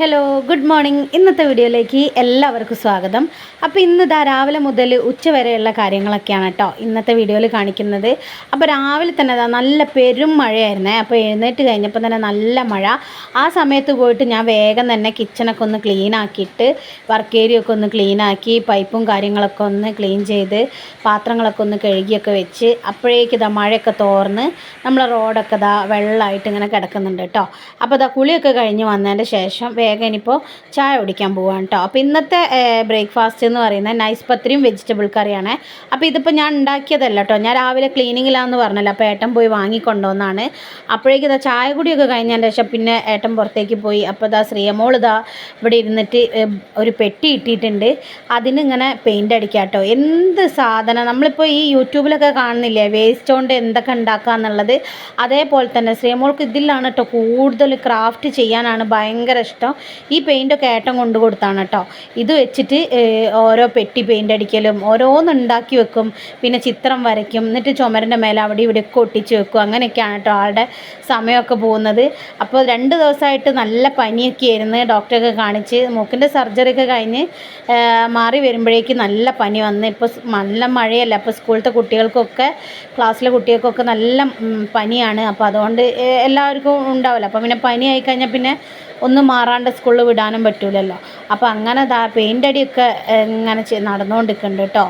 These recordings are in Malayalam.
ഹലോ ഗുഡ് മോർണിംഗ് ഇന്നത്തെ വീഡിയോയിലേക്ക് എല്ലാവർക്കും സ്വാഗതം. അപ്പോൾ ഇന്ന് ഇതാ രാവിലെ മുതൽ ഉച്ച വരെയുള്ള കാര്യങ്ങളൊക്കെയാണ് കേട്ടോ ഇന്നത്തെ വീഡിയോയിൽ കാണിക്കുന്നത്. അപ്പോൾ രാവിലെ തന്നെ ഇതാ നല്ല പെരും മഴയായിരുന്നേ. അപ്പോൾ എഴുന്നേറ്റ് കഴിഞ്ഞപ്പോൾ തന്നെ നല്ല മഴ. ആ സമയത്ത് പോയിട്ട് ഞാൻ വേഗം തന്നെ കിച്ചണൊക്കെ ഒന്ന് ക്ലീൻ ആക്കിയിട്ട് വർക്ക് ഏരിയ ഒക്കെ ഒന്ന് ക്ലീൻ ആക്കി പൈപ്പും കാര്യങ്ങളൊക്കെ ഒന്ന് ക്ലീൻ ചെയ്ത് പാത്രങ്ങളൊക്കെ ഒന്ന് കഴുകിയൊക്കെ വെച്ച് അപ്പോഴേക്ക് ഇതാ മഴയൊക്കെ തോർന്ന് നമ്മളെ റോഡൊക്കെ ഇതാ വെള്ളമായിട്ട് ഇങ്ങനെ കിടക്കുന്നുണ്ട് കേട്ടോ. അപ്പോൾ ഇതാ കുളിയൊക്കെ കഴിഞ്ഞ് വന്നതിന്റെ ശേഷം വേഗം ഇനിയിപ്പോൾ ചായ കുടിക്കാൻ പോവാണ് കേട്ടോ അപ്പോൾ ഇന്നത്തെ ബ്രേക്ക്ഫാസ്റ്റ് എന്ന് പറയുന്നത് നൈസ് പത്തിരിയും വെജിറ്റബിൾ കറിയാണ്. അപ്പോൾ ഇതിപ്പോൾ ഞാൻ ഉണ്ടാക്കിയതല്ല കേട്ടോ ഞാൻ രാവിലെ ക്ലീനിങ്ങിലാന്ന് പറഞ്ഞല്ലോ. അപ്പോൾ ഏട്ടൻ പോയി വാങ്ങിക്കൊണ്ടുവന്നാണ് അപ്പോഴേക്കും ഇതാ ചായ കുടിയൊക്കെ കഴിഞ്ഞതിന്റെ ശേഷം പിന്നെ ഏട്ടൻ പുറത്തേക്ക് പോയി. അപ്പോൾ ഇതാ ശ്രീയമോൾ ഇതാ ഇവിടെ ഇരുന്നിട്ട് ഒരു പെട്ടി ഇട്ടിട്ടുണ്ട്. അതിനിങ്ങനെ പെയിന്റ് അടിക്കുക കേട്ടോ എന്ത് സാധനം? നമ്മളിപ്പോൾ ഈ യൂട്യൂബിലൊക്കെ കാണുന്നില്ലേ? വേസ്റ്റ് കൊണ്ട് എന്തൊക്കെ ഉണ്ടാക്കുക എന്നുള്ളത്. അതേപോലെ തന്നെ ശ്രീമോൾക്ക് ഇതിലാണ് കേട്ടോ കൂടുതൽ ക്രാഫ്റ്റ് ചെയ്യാനാണ് ഭയങ്കര ഇഷ്ടം. ഈ പെയിന്റൊക്കെ ഏട്ടൻ കൊണ്ടു കൊടുത്താണ് കേട്ടോ ഇത് വെച്ചിട്ട് ഓരോ പെട്ടി പെയിന്റ് അടിക്കലും ഓരോന്ന് ഉണ്ടാക്കി വെക്കും. പിന്നെ ചിത്രം വരയ്ക്കും. എന്നിട്ട് ചുമരിന്റെ മേലെ അവിടെ ഇവിടെയൊക്കെ ഒട്ടിച്ച് വെക്കും. അങ്ങനെയൊക്കെയാണ് കേട്ടോ ആളുടെ സമയമൊക്കെ പോകുന്നത്. അപ്പോൾ രണ്ട് ദിവസമായിട്ട് നല്ല പനിയൊക്കെ ആയിരുന്നു ഡോക്ടറൊക്കെ കാണിച്ച്. മൂക്കിന്റെ സർജറി ഒക്കെ കഴിഞ്ഞ് മാറി വരുമ്പോഴേക്ക് നല്ല പനി വന്ന്. ഇപ്പോൾ നല്ല മഴയല്ല. അപ്പോൾ സ്കൂളിലത്തെ കുട്ടികൾക്കൊക്കെ ക്ലാസ്സിലെ കുട്ടികൾക്കൊക്കെ നല്ല പനിയാണ്. അപ്പോൾ അതുകൊണ്ട് എല്ലാവർക്കും ഉണ്ടാവില്ല. അപ്പോൾ പിന്നെ പനി ആയിക്കഴിഞ്ഞാൽ പിന്നെ ഒന്നും മാറാണ്ട് സ്കൂളിൽ വിടാനും പറ്റൂലല്ലോ. അപ്പോൾ അങ്ങനെ ദാ പെയിന്റ് അടിയൊക്കെ ഇങ്ങനെ നടന്നുകൊണ്ടിരിക്കുന്നുണ്ട് കേട്ടോ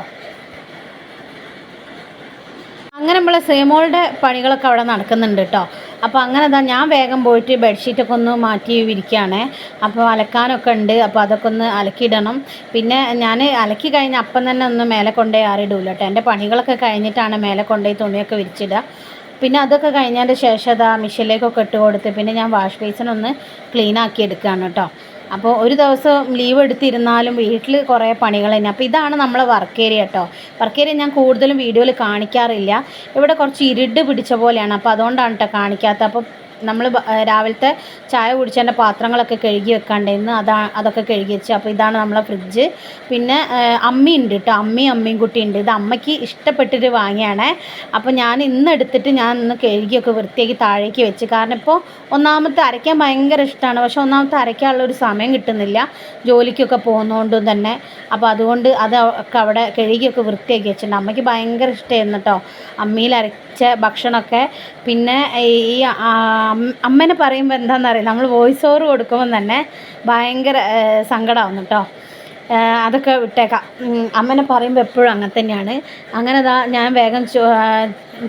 അങ്ങനെ നമ്മളെ സേമോളുടെ പണികളൊക്കെ അവിടെ നടക്കുന്നുണ്ട് കേട്ടോ അപ്പോൾ അങ്ങനെ ഇതാ ഞാൻ വേഗം പോയിട്ട് ബെഡ്ഷീറ്റൊക്കെ ഒന്ന് മാറ്റി വിരിക്കുകയാണേ അപ്പോൾ അലക്കാനൊക്കെ ഉണ്ട്. അപ്പോൾ അതൊക്കെ ഒന്ന് അലക്കിയിടണം. പിന്നെ ഞാൻ അലക്കി കഴിഞ്ഞ അപ്പം തന്നെ ഒന്ന് മേലെ കൊണ്ടുപോയി ആറിയിടൂല കേട്ടോ എന്റെ പണികളൊക്കെ കഴിഞ്ഞിട്ടാണ് മേലെ കൊണ്ടുപോയി തുണിയൊക്കെ വിരിച്ചിടുക. പിന്നെ അതൊക്കെ കഴിഞ്ഞതിന്റെ ശേഷം അത് ആ മിഷനിലേക്കൊക്കെ ഇട്ട് കൊടുത്ത് പിന്നെ ഞാൻ വാഷ് ബേസിനൊന്ന് ക്ലീൻ ആക്കി എടുക്കുകയാണ് കേട്ടോ. അപ്പോൾ ഒരു ദിവസം ലീവ് എടുത്തിരുന്നാലും വീട്ടിൽ കുറേ പണികൾ തന്നെ. അപ്പോൾ ഇതാണ് നമ്മളെ വർക്ക് ഏരിയ കേട്ടോ. വർക്ക് ഏരിയ ഞാൻ കൂടുതലും വീഡിയോയിൽ കാണിക്കാറില്ല. ഇവിടെ കുറച്ച് ഇരുട്ട് പിടിച്ച പോലെയാണ്. അപ്പോൾ അതുകൊണ്ടാണ് കേട്ടോ കാണിക്കാത്തത്. അപ്പോൾ നമ്മൾ രാവിലത്തെ ചായ കുടിച്ചതിന്റെ പാത്രങ്ങളൊക്കെ കഴുകി വെക്കാണ്ടായിരുന്നു അതാ അതൊക്കെ കഴുകി വെച്ച്. അപ്പോൾ ഇതാണ് നമ്മളെ ഫ്രിഡ്ജ്. പിന്നെ അമ്മി ഉണ്ട് കേട്ടോ. അമ്മയും അമ്മയും കുട്ടി ഉണ്ട്. ഇത് അമ്മയ്ക്ക് ഇഷ്ടപ്പെട്ടിട്ട് വാങ്ങിയാണ്. അപ്പോൾ ഞാൻ ഇന്ന് എടുത്തിട്ട് ഞാൻ ഇന്ന് കഴുകിയൊക്കെ വൃത്തിയാക്കി താഴേക്ക് വെച്ച്. കാരണം ഇപ്പോൾ ഒന്നാമത്തെ അരയ്ക്കാൻ ഭയങ്കര ഇഷ്ടമാണ്. പക്ഷേ ഒന്നാമത്തെ അരയ്ക്കാനുള്ള ഒരു സമയം കിട്ടുന്നില്ല. ജോലിക്കൊക്കെ പോകുന്നതുകൊണ്ടും തന്നെ. അപ്പോൾ അതുകൊണ്ട് അത് ഒക്കെ അവിടെ കഴുകിയൊക്കെ വൃത്തിയാക്കി വെച്ചിട്ടുണ്ട്. അമ്മയ്ക്ക് ഭയങ്കര ഇഷ്ടമായിരുന്നു കേട്ടോ. അമ്മിയിൽ അരച്ച ഭക്ഷണമൊക്കെ. പിന്നെ ഈ അമ്മേനെ പറയുമ്പോൾ എന്താണെന്നറിയാം നമ്മൾ വോയിസ് ഓവർ കൊടുക്കുമ്പോൾ തന്നെ ഭയങ്കര സങ്കടമാവുന്നു കേട്ടോ അതൊക്കെ വിട്ടേക്കാം. അമ്മനെ പറയുമ്പോൾ എപ്പോഴും അങ്ങനെ തന്നെയാണ്. അങ്ങനെ ദാ ഞാൻ വേഗം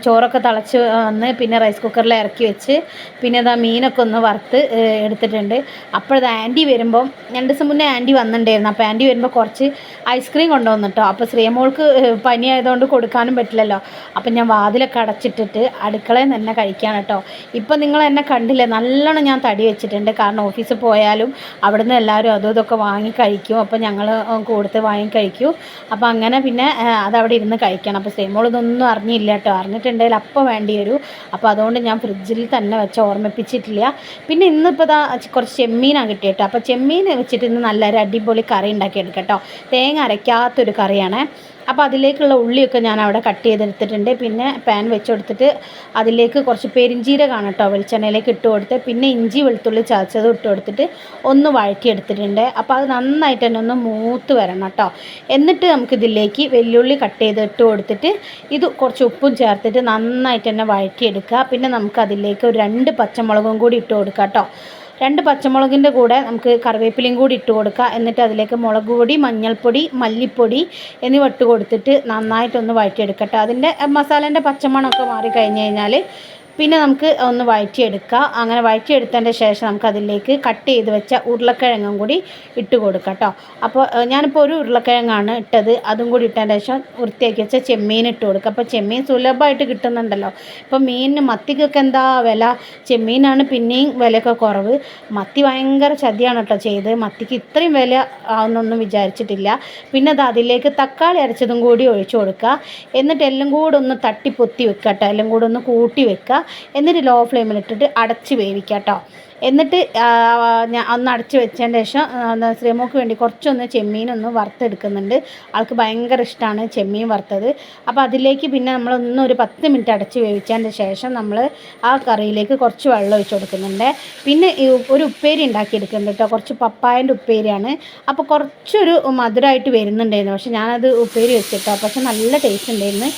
ചോറൊക്കെ തിളച്ച് വന്ന് പിന്നെ റൈസ് കുക്കറിൽ ഇറക്കി വെച്ച് പിന്നെ ഇതാ മീനൊക്കെ ഒന്ന് വറുത്ത് എടുത്തിട്ടുണ്ട്. അപ്പോഴത് ആന്റി വരുമ്പം രണ്ട് ദിവസം മുന്നേ ആന്റി വന്നിട്ടുണ്ടായിരുന്നു. അപ്പോൾ ആന്റി വരുമ്പോൾ കുറച്ച് ഐസ്ക്രീം കൊണ്ടുവന്നു കേട്ടോ അപ്പോൾ ശ്രീമോൾക്ക് പനിയായതുകൊണ്ട് കൊടുക്കാനും പറ്റില്ലല്ലോ. അപ്പം ഞാൻ വാതിലൊക്കെ അടച്ചിട്ടിട്ട് അടുക്കളയിൽ തന്നെ കഴിക്കാൻ കേട്ടോ ഇപ്പം നിങ്ങൾ എന്നെ കണ്ടില്ലേ? നല്ലോണം ഞാൻ തടി വെച്ചിട്ടുണ്ട്. കാരണം ഓഫീസിൽ പോയാലും അവിടുന്ന് എല്ലാവരും അതും ഇതൊക്കെ വാങ്ങി കഴിക്കും. അപ്പോൾ ഞങ്ങൾ കൊടുത്ത് വാങ്ങി കഴിക്കൂ. അപ്പോൾ അങ്ങനെ പിന്നെ അതവിടെ ഇരുന്ന് കഴിക്കണം. അപ്പോൾ സെയിമോൾ ഇതൊന്നും അറിഞ്ഞില്ല കേട്ടോ അറിഞ്ഞിട്ടുണ്ടെങ്കിൽ അപ്പോൾ വേണ്ടി വരൂ. അപ്പോൾ അതുകൊണ്ട് ഞാൻ ഫ്രിഡ്ജിൽ തന്നെ വെച്ച് ഓർമ്മിപ്പിച്ചിട്ടില്ല. പിന്നെ ഇന്നിപ്പോൾ ഇതാ കുറച്ച് ചെമ്മീനാണ് കിട്ടിയിട്ടോ. അപ്പോൾ ചെമ്മീൻ വെച്ചിട്ട് ഇന്ന് നല്ലൊരു അടിപൊളി കറി ഉണ്ടാക്കിയെടുക്കാം കേട്ടോ തേങ്ങ അരയ്ക്കാത്തൊരു കറിയാണ്. അപ്പോൾ അതിലേക്കുള്ള ഉള്ളിയൊക്കെ ഞാൻ അവിടെ കട്ട് ചെയ്തെടുത്തിട്ടുണ്ട്. പിന്നെ പാൻ വെച്ചുകൊടുത്തിട്ട് അതിലേക്ക് കുറച്ച് പെരിഞ്ചീരകമാണ് കേട്ടോ വെളിച്ചെണ്ണയിലേക്ക് ഇട്ട് കൊടുത്ത്. പിന്നെ ഇഞ്ചി വെളുത്തുള്ളി ചതച്ചത് ഇട്ട് കൊടുത്തിട്ട് ഒന്ന് വഴറ്റിയെടുത്തിട്ടുണ്ട്. അപ്പോൾ അത് നന്നായിട്ട് തന്നെ ഒന്ന് മൂത്ത് വരണം കേട്ടോ എന്നിട്ട് നമുക്കിതിലേക്ക് വെല്ലുള്ളി കട്ട് ചെയ്ത് ഇട്ട് കൊടുത്തിട്ട് ഇത് കുറച്ച് ഉപ്പും ചേർത്തിട്ട് നന്നായിട്ട് തന്നെ വഴറ്റിയെടുക്കുക. പിന്നെ നമുക്കതിലേക്ക് ഒരു രണ്ട് പച്ചമുളകും കൂടി ഇട്ട് കൊടുക്കാം കേട്ടോ രണ്ട് പച്ചമുളകിന്റെ കൂടെ നമുക്ക് കറിവേപ്പിലയും കൂടി ഇട്ട് കൊടുക്കുക എന്നിട്ട് അതിലേക്ക് മുളക് പൊടി മഞ്ഞൾപ്പൊടി മല്ലിപ്പൊടി എന്നിവ ഇട്ട് കൊടുത്തിട്ട് നന്നായിട്ടൊന്ന് വഴറ്റിയെടുക്കട്ടെ. അതിന്റെ മസാലേന്റെ പച്ചമണമൊക്കെ മാറി കഴിഞ്ഞ് കഴിഞ്ഞാൽ പിന്നെ നമുക്ക് ഒന്ന് വഴറ്റിയെടുക്കുക അങ്ങനെ വഴറ്റിയെടുത്തതിന്റെ ശേഷം നമുക്ക് അതിലേക്ക് കട്ട് ചെയ്ത് വെച്ച ഉരുളക്കിഴങ്ങും കൂടി ഇട്ട് കൊടുക്കാം കേട്ടോ അപ്പോൾ ഞാനിപ്പോൾ ഒരു ഉരുളക്കിഴങ്ങാണ് ഇട്ടത്. അതും കൂടി ഇട്ടതിന്റെ ശേഷം വൃത്തിയാക്കി വെച്ച ചെമ്മീൻ ഇട്ട് കൊടുക്കുക അപ്പോൾ ചെമ്മീൻ സുലഭമായിട്ട് കിട്ടുന്നുണ്ടല്ലോ. ഇപ്പോൾ മീനിന് മത്തിക്കൊക്കെ എന്താ വില? ചെമ്മീനാണ് പിന്നെയും വിലയൊക്കെ കുറവ്. മത്തി ഭയങ്കര ചതിയാണ് കേട്ടോ ചെയ്ത്. മത്തിക്ക് ഇത്രയും വില ആവുന്നൊന്നും വിചാരിച്ചിട്ടില്ല. പിന്നെ അത് അതിലേക്ക് തക്കാളി അരച്ചതും കൂടി ഒഴിച്ചു കൊടുക്കുക. എന്നിട്ട് എല്ലാം കൂടെ ഒന്ന് തട്ടിപ്പൊത്തി വെക്കുക കേട്ടോ എല്ലാം കൂടെ ഒന്ന് കൂട്ടി വെക്കുക. എന്നിട്ട് ലോ ഫ്ലെയിമിലിട്ടിട്ട് അടച്ച് വേവിക്കാം കേട്ടോ എന്നിട്ട് ഞാൻ ഒന്ന് അടച്ചു വെച്ചതിന് ശേഷം ശ്രീമോക്ക് വേണ്ടി കുറച്ചൊന്ന് ചെമ്മീനൊന്ന് വറുത്തെടുക്കുന്നുണ്ട്. ആൾക്ക് ഭയങ്കര ഇഷ്ടമാണ് ചെമ്മീൻ വറുത്തത്. അപ്പോൾ അതിലേക്ക് പിന്നെ നമ്മളൊന്ന് ഒരു പത്ത് മിനിറ്റ് അടച്ച് വേവിച്ചതിന് ശേഷം നമ്മൾ ആ കറിയിലേക്ക് കുറച്ച് വെള്ളം ഒഴിച്ച് കൊടുക്കുന്നുണ്ട്. പിന്നെ ഒരു ഉപ്പേരി ഉണ്ടാക്കിയെടുക്കുന്നുണ്ട് കേട്ടോ. കുറച്ച് പപ്പായന്റെ ഉപ്പേരിയാണ്. അപ്പോൾ കുറച്ചൊരു മധുരമായിട്ട് വരുന്നുണ്ടായിരുന്നു. പക്ഷേ ഞാനത് ഉപ്പേരി വെച്ചിട്ടോ. പക്ഷേ നല്ല ടേസ്റ്റ് ഉണ്ടായിരുന്നു.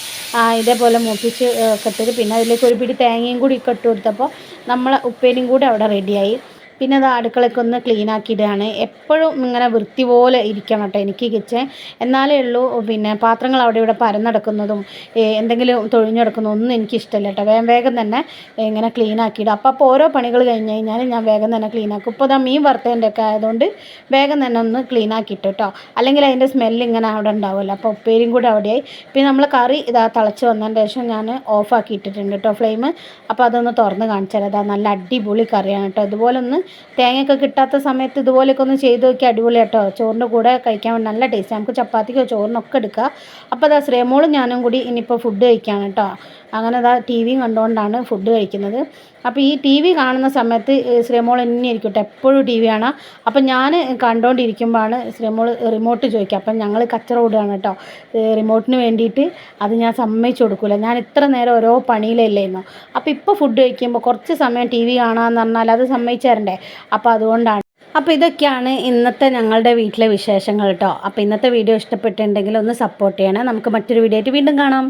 ഇതേപോലെ മൂപ്പിച്ച് കെട്ടിട്ട് പിന്നെ അതിലേക്ക് ഒരു പിടി തേങ്ങയും കൂടി ഇട്ട് കൊടുത്തപ്പോൾ നമ്മൾ ഉപ്പേരിയും കൂടി അവിടെ quería. പിന്നെ അത് അടുക്കളയൊക്കെ ഒന്ന് ക്ലീൻ ആക്കിയിടുകയാണ്. എപ്പോഴും ഇങ്ങനെ വൃത്തി പോലെ ഇരിക്കണം കേട്ടോ എനിക്ക് കിച്ചൻ എന്നാലേ ഉള്ളൂ പിന്നെ പാത്രങ്ങൾ അവിടെ ഇവിടെ പരന്നടക്കുന്നതും എന്തെങ്കിലും തൊഴിഞ്ഞെടുക്കുന്നതും ഒന്നും എനിക്ക് ഇഷ്ടമല്ല കേട്ടോ. വേഗം വേഗം തന്നെ ഇങ്ങനെ ക്ലീൻ ആക്കിയിടും അപ്പോൾ അപ്പോൾ ഓരോ പണികൾ കഴിഞ്ഞ് കഴിഞ്ഞാൽ ഞാൻ വേഗം തന്നെ ക്ലീൻ ആക്കും. ഇപ്പോൾ ഇതാ മീൻ വറുത്തതിന്റെ ഒക്കെ ആയതുകൊണ്ട് വേഗം തന്നെ ഒന്ന് ക്ലീൻ ആക്കിയിട്ട് കേട്ടോ. അല്ലെങ്കിൽ അതിന്റെ സ്മെല്ല് ഇങ്ങനെ അവിടെ ഉണ്ടാവുമല്ലോ. അപ്പോൾ ഉപ്പേരിയും കൂടെ അവിടെയായി. പിന്നെ നമ്മൾ കറി ഇതാ തിളച്ച് വന്നതിന്റെ ശേഷം ഞാൻ ഓഫ് ഇട്ടിട്ടുണ്ട് കേട്ടോ ഫ്ലെയിം. അപ്പോൾ അതൊന്ന് തുറന്ന് കാണിച്ചു തരാം അതാ നല്ല അടിപൊളി കറിയാണ് കേട്ടോ. ഇതുപോലെ ഒന്ന് തേങ്ങയൊക്കെ കിട്ടാത്ത സമയത്ത് ഇതുപോലെയൊക്കെ ഒന്ന് ചെയ്ത് നോക്കി അടിപൊളി കേട്ടോ. ചോറിന്റെ കൂടെ കഴിക്കാൻ വേണ്ടി നല്ല ടേസ്റ്റ് നമുക്ക് ചപ്പാത്തിക്കോ ചോറിനൊക്കെ എടുക്കുക അപ്പോൾ അതാ ശ്രേമോളും ഞാനും കൂടി ഇനിയിപ്പോൾ ഫുഡ് കഴിക്കുകയാണ് കേട്ടോ. അങ്ങനെ അതാ ടി വിയും കണ്ടുകൊണ്ടാണ് ഫുഡ് കഴിക്കുന്നത്. അപ്പോൾ ഈ ടി വി കാണുന്ന സമയത്ത് ശ്രീമോൾ എന്നെ ഇരിക്കട്ടെ എപ്പോഴും ടി വി ആണ് അപ്പം ഞാൻ കണ്ടുകൊണ്ടിരിക്കുമ്പോഴാണ് ശ്രീമോൾ റിമോട്ട് ചോദിക്കുക. അപ്പം ഞങ്ങൾ കച്ചറ ഓടുകയാണ് കേട്ടോ. റിമോട്ടിന് വേണ്ടിയിട്ട് അത് ഞാൻ സമ്മതിച്ചു കൊടുക്കില്ല ഞാൻ ഇത്ര നേരം ഓരോ പണിയിലല്ലായിരുന്നു അപ്പോൾ ഇപ്പോൾ ഫുഡ് കഴിക്കുമ്പോൾ കുറച്ച് സമയം ടി വി കാണാമെന്ന് പറഞ്ഞാൽ അത് സമ്മതിച്ചു തരണ്ടേ അപ്പോൾ അതുകൊണ്ടാണ്. അപ്പോൾ ഇതൊക്കെയാണ് ഇന്നത്തെ ഞങ്ങളുടെ വീട്ടിലെ വിശേഷങ്ങൾ കേട്ടോ. അപ്പോൾ ഇന്നത്തെ വീഡിയോ ഇഷ്ടപ്പെട്ടിട്ടുണ്ടെങ്കിൽ ഒന്ന് സപ്പോർട്ട് ചെയ്യണേ. നമുക്ക് മറ്റൊരു വീഡിയോ ആയിട്ട് വീണ്ടും കാണാം.